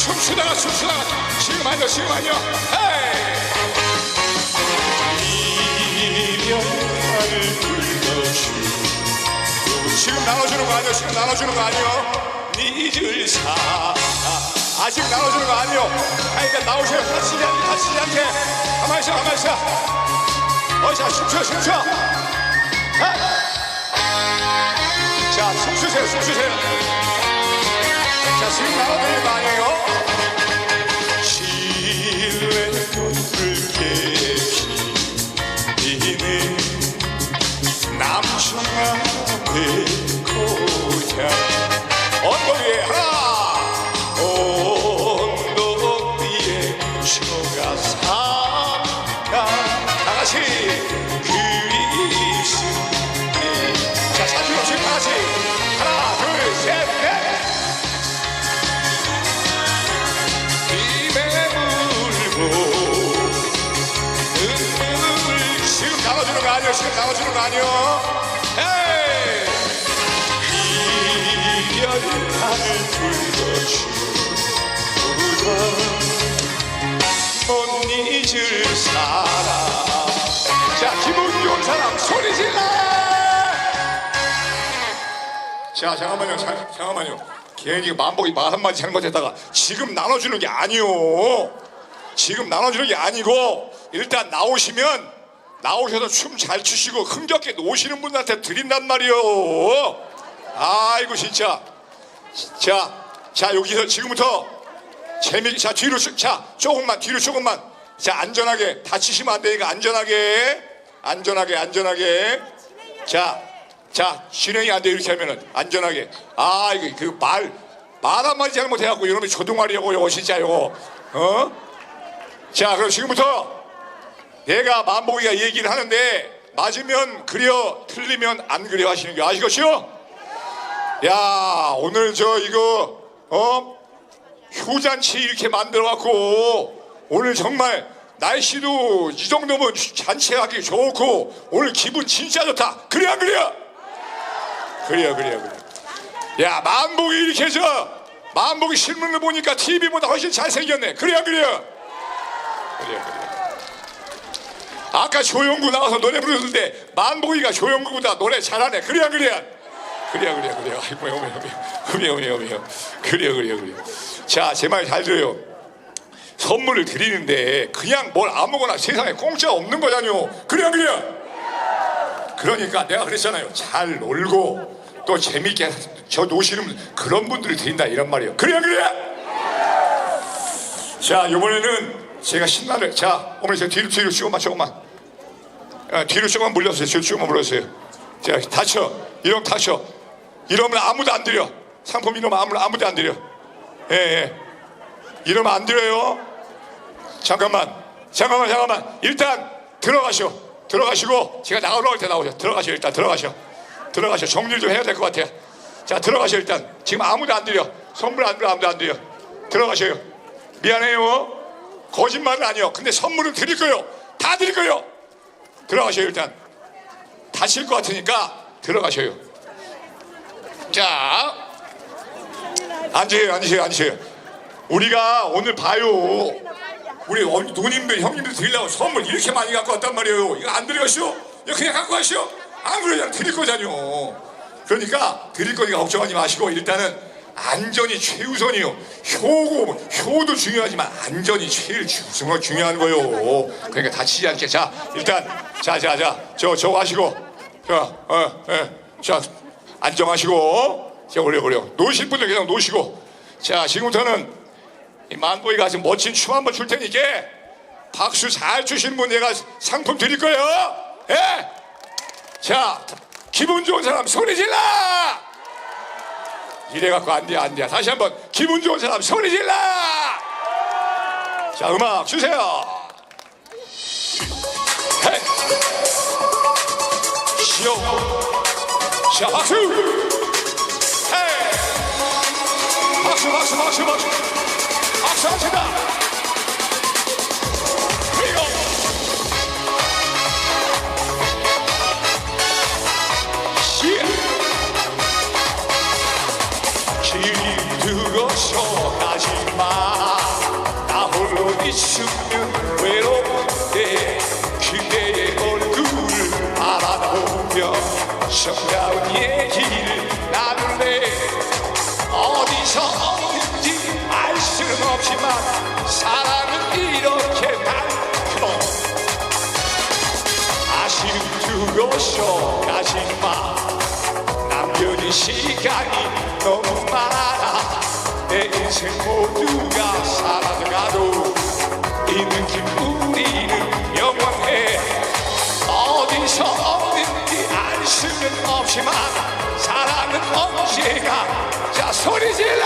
춤추다가 춤추다가 지금 아니요 지금 아니요. 헤이! 이별을 불러주 지금 나눠주는 거 아니요? 지금 나눠주는 거 아니요? 잊을 사 아직 나눠주는 거 아니요? 그러니까 나오세요. 다치지 않게 다치지 않게. 가만히 있어 가만히 있어. 춤춰 춤춰. 헤이. 자 춤추세요 춤추세요 자 지금 나눠드리는 거 아니에요 지금 나눠주는 거 아니에요? 에이! 이별하는 불러주던 못 잊을 사람. 자 기분 좋은 사람 소리 질러 자 잠깐만요 자, 잠깐만요. 괜히 만복이 말 한마디 잘못 했다가 지금 나눠주는 게 아니오 지금 나눠주는 게 아니고 일단 나오시면 나오셔서 춤 잘 추시고 흥겹게 노시는 분들한테 드린단 말이오 아이고 진짜. 자, 자 여기서 지금부터 재미 자 뒤로 쭉- 자 조금만 뒤로 조금만. 자 안전하게 다치시면 안 되니까 안전하게 안전하게 안전하게. 자, 자 진행이 안 돼 이렇게 하면은. 안전하게. 아 이거 그말 말 한마디 잘못해갖고 이놈이 이거 진짜 이거. 어? 자 그럼 지금부터 내가 만복이가 얘기를 하는데 맞으면 그려 틀리면 안 그려 하시는 거 아시겠죠? 야 오늘 저 이거 어 효잔치 이렇게 만들어 갖고 오늘 정말 날씨도 이 정도면 잔치하기 좋고 오늘 기분 진짜 좋다 그래 안 그래? 그래요 그래요 그래 야 만복이 이렇게 저 만복이 실물을 보니까 TV보다 훨씬 잘생겼네 그래 안 그래? 그래요 그래요 아까 조영구 나와서 노래 부르는데 만복이가 조영구보다 노래 잘하네. 그래 안 그래? 그래요 그래요 그래요. 아이고 어머 어머 그래요 그래요 그래요 그래요. 그래요 그래요 자제 말 잘 들어요. 선물을 드리는데 그냥 뭘 아무거나 세상에 공짜 없는 거잖요. 그래요 그래요? 그러니까 내가 그랬잖아요. 잘 놀고 또 재밌게 저 노시는 그런 분들을 드린다 이런 말이에요. 그래요 그래요? 자 이번에는 제가 신나는 자 어머니 저 뒤로 뒤로 조금만 조금만. 아, 뒤로 조금만 물려주세요. 뒤로 조금만 물려주세요. 자 다쳐. 이러면 다쳐. 이러면 아무도 안 드려 상품 이러면 아무, 아무도 안 드려 예, 예. 이러면 안 드려요. 잠깐만. 잠깐만 잠깐만. 일단 들어가시오. 들어가시고 제가 나가려고 할때 나오세요 들어가시오 일단 들어가시오. 들어가시오. 정리를 좀 해야 될 것 같아요. 자 들어가시오 일단. 지금 아무도 안 드려 선물 안 드려 아무도 안 드려 들어가셔요 미안해요 거짓말은 아니요. 근데 선물은 드릴 거요? 다 드릴 거요? 들어가셔요 일단. 다칠 것 같으니까 들어가셔요. 자. 앉으세요 앉으세요 앉으세요. 우리가 오늘 봐요. 우리 어- 누님들 형님들 드리려고 선물 이렇게 많이 갖고 왔단 말이에요. 이거 안 드려가시오? 이거 그냥 갖고 가시오? 안 그러잖아 드릴 거잖요. 그러니까 드릴 거니까 걱정하지 마시고 일단은 안전이 최우선이요. 효고 효도 중요하지만 안전이 제일 주- 중요한 거요. 그러니까 다치지 않게. 자 일단 자 자 자 저 저거 하시고. 자어자 안정하시고. 자 오래 오래 노실 분들 그냥 노시고. 자 지금부터는 이 만보이가 지금 멋진 춤 한번 출 테니까 박수 잘 주시는 분 내가 상품 드릴 거예요. 예? 자 기분 좋은 사람 소리 질러 이래갖고 안 돼 안 돼 다시 한번 기분 좋은 사람 소리 질러 자 음악 주세요. 시오 자 박수! 헤이. 박수 박수 박수 박수. 박수 합시다 있으면 외로운데 그대의 얼굴을 바라보며 정다운 얘기를 나눌래. 어디서 오는지 알 수는 없지만 사랑은 이렇게 달콤 아쉬움 두고서 가지마. 남겨진 시간이 너무 많아. 내 인생 모두가 사라 없지만 사랑은 언제나 자 소리 질러